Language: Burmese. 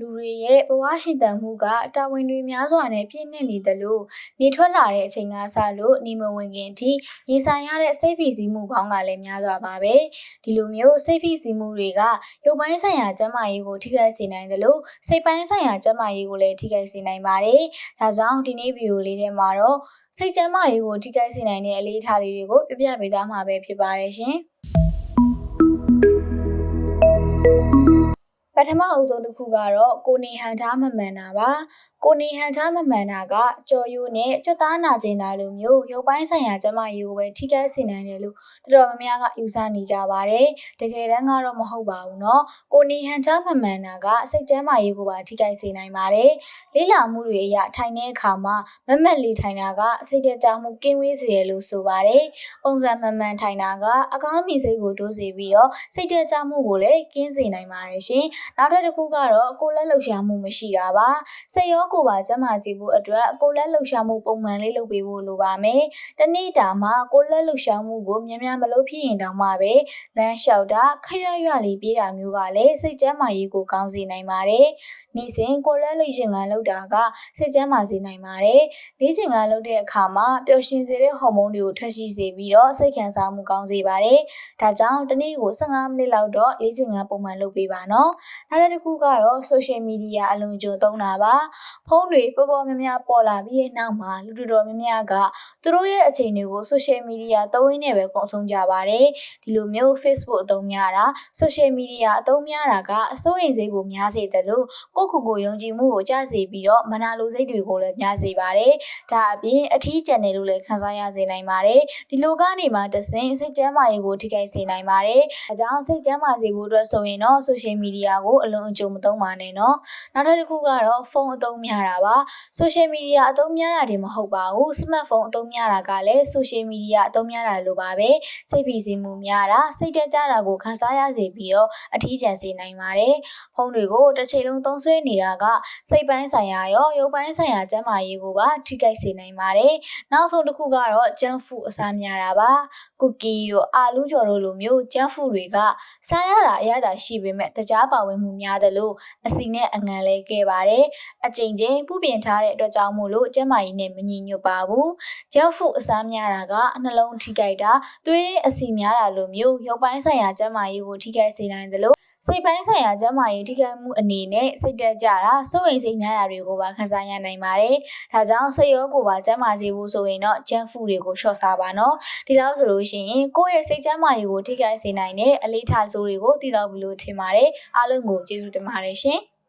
လူတွေရဲ့ဘဝရှင်သန်မှုကတာဝန်တွေများစွာနဲ့ပြည့်နှက်နေသလိုနေထွက်လာတဲ့အချိန်ကစလို့နေမဝင်ခင်အထိရင်ဆိုင်ရတဲ့စိတ်ဖိစီးမှုပေါင်းကလည်းများစွာပါပဲဒီလိုမျိုးစိတ်ဖိစီးမှုတွေကရုပ်ပိုင်းဆိုင်ရာကျန်းမာရေးကိုထိခိုက်စေနိုင်သလိုစိတ်ပိုင်းဆိုင်ရာကျန်းမာရေးကိုလည်းထိခိုက်စေနိုင်ပါတယ်ဒါကြောင့်ဒီနေ့ဗီဒီယိုလေးထဲမှာတော့စိတ်ကျန်းမာရေးကိုထိခိုက်စေနိုင်တဲ့အလေးအထားလေးတွေကိုပြပြပေးသွားမှာပဲဖြစ်ပါတယ်ရှင် ထမအုပ်ဆုံးတစ်ခုကတော့ကိုနေဟန်ထားမမှန်တာပါကိုနေဟန်ချားမမှန်တာကကြော်ရိုးနဲ့ကြွသားနာကျင်တာလိုမျိုးရုပ်ပိုင်းဆိုင်ရာကျမရေးကိုပဲထိခိုက်စေနိုင်တယ်လို့တော်တော်များများကယူဆနေကြပါတယ်။တကယ်တမ်းကတော့မဟုတ်ပါဘူးနော်။ကိုနေဟန်ချားမမှန်တာကစိတ်ကျန်းမာရေးကိုပါထိခိုက်စေနိုင်ပါတယ်။လေးလာမှုတွေအရထိုင်တဲ့အခါမှာမမက်လေးထိုင်တာကစိတ်ကြောင်မှုကင်းဝေးစေရလို့ဆိုပါတယ်။ပုံစံမှန်မှန်ထိုင်တာကအကောင်းမြင်စိတ်ကိုတိုးစေပြီးတော့စိတ်ကြောင်မှုကိုလည်းကင်းစေနိုင်ပါတယ်ရှင်။နောက်ထပ်တစ်ခုကတော့ကိုလက်လှုပ်ရှားမှုမရှိတာပါ။စိတ်ရောကိုယ်ပါကျန်းမာစေဖို့အတွက်ကိုယ်လက်လှုပ်ရှားမှုပုံမှန်လေးလုပ်ပေးဖို့လိုပါမယ်တနေ့တာမှာကိုယ်လက်လှုပ်ရှားမှုကိုများများမလုပ်ဖြစ်ရင်တောင်မှပဲလမ်းလျှောက်တာခရွရွလေးပြေးတာမျိုးကလည်းစိတ်ကျန်းမာရေးကိုကောင်းစေနိုင်ပါတယ်နေ့စဉ်ကိုယ်လက်လှုပ်ရှင်ကန်းလုပ်တာကစိတ်ကျန်းမာစေနိုင်ပါတယ်လေ့ကျင့်ကန်းလုပ်တဲ့အခါမှာပျော်ရွှင်စေတဲ့ဟော်မုန်းတွေကိုထွက်ရှိစေပြီးတော့စိတ်ခံစားမှုကောင်းစေပါတယ်ဒါကြောင့်တနေ့ကို15မိနစ်လောက်တော့လေ့ကျင့်ကန်းပုံမှန်လုပ်ပေးပါနော်နောက်တစ်ခုကတော့ social media အလွန်ကြုံသုံးတာပါ ဖုန်းတွေပေါ်ပေါ်များများပေါ်လာပြီးတဲ့နောက်မှာလူတော်တော်များများကသူတို့ရဲ့အချိန်တွေကို social media သုံးရင်းနဲ့ပဲကုန်ဆုံးကြပါတယ်။ဒီလိုမျိုး Facebook အသုံးများတာ social media အသုံးများတာကအစိုးရစိတ်ကိုများစေတယ်လို့ကိုယ့်ကိုယ်ကိုယုံကြည်မှုကိုကျစေပြီးတော့မနာလိုစိတ်တွေကိုလည်းများစေပါတယ်။ဒါအပြင်အထီးကျန်တယ်လို့လည်းခံစားရစေနိုင်ပါတယ်။ဒီလိုကနေမှတဆင့်စိတ်ကျန်းမာရေးကိုထိခိုက်စေနိုင်ပါတယ်။အကြောင်းစိတ်ကျန်းမာစေဖို့အတွက်ဆိုရင်တော့ social media ကိုအလုံးအကျုံမသုံးပါနဲ့နော်။နောက်တစ်ခုကတော့ဖုန်းအသုံးများတာပါ social media အသုံးများတာတွေမဟုတ်ပါဘူး smartphone အသုံးများတာကလည်း social media အသုံးများတာလိုပါပဲစိတ်ဖိစီးမှုများတာစိတ်တက်ကြတာကိုခံစားရစေပြီးတော့အထီးကျန်စေနိုင်ပါတယ်ဖုန်းတွေကိုတစ်ချိန်လုံးသုံးဆွဲနေတာကစိတ်ပိုင်းဆိုင်ရာရောရုပ်ပိုင်းဆိုင်ရာကျန်းမာရေးကိုပါထိခိုက်စေနိုင်ပါတယ်နောက်ဆုံးတစ်ခုကတော့ junk food အစားများတာပါကူကီတို့အာလူးကျော်တို့လိုမျိုး junk food တွေကစားရတာအရသာရှိပေမဲ့တကြားပါဝင်မှုများတယ်လို့အစီနဲ့အငံလဲခဲ့ပါတယ်အကြိမ်ကြိမ်ပူပြင်ထားတဲ့အတွက်ကြောင့်မို့လို့ကျန်းမာရေးနဲ့မညီညွတ်ပါဘူး။ junk food အစားများတာကနှလုံးထိခိုက်တာသွေးတဲ့အဆီများတာလိုမျိုးရုပ်ပိုင်းဆိုင်ရာကျန်းမာရေးကိုထိခိုက်စေနိုင်တယ်လို့စိတ်ပိုင်းဆိုင်ရာကျန်းမာရေးထိခိုက်မှုအနေနဲ့စိတ်တက်ကြတာစိုးရိမ်စိတ်များတာတွေကိုပါခံစားရနိုင်ပါတယ်။ဒါကြောင့်စိတ်ရောကိုယ်ပါကျန်းမာစေဖို့ဆိုရင်တော့ junk food တွေကိုလျှော့စားပါနော်။ဒီလောက်ဆိုလို့ရှိရင်ကိုယ့်ရဲ့စိတ်ကျန်းမာရေးကိုထိခိုက်စေနိုင်တဲ့အလေးထားစိုးတွေကိုသိတော့ပြီလို့ထင်ပါတယ်။အားလုံးကိုကျေးဇူးတင်ပါတယ်ရှင်။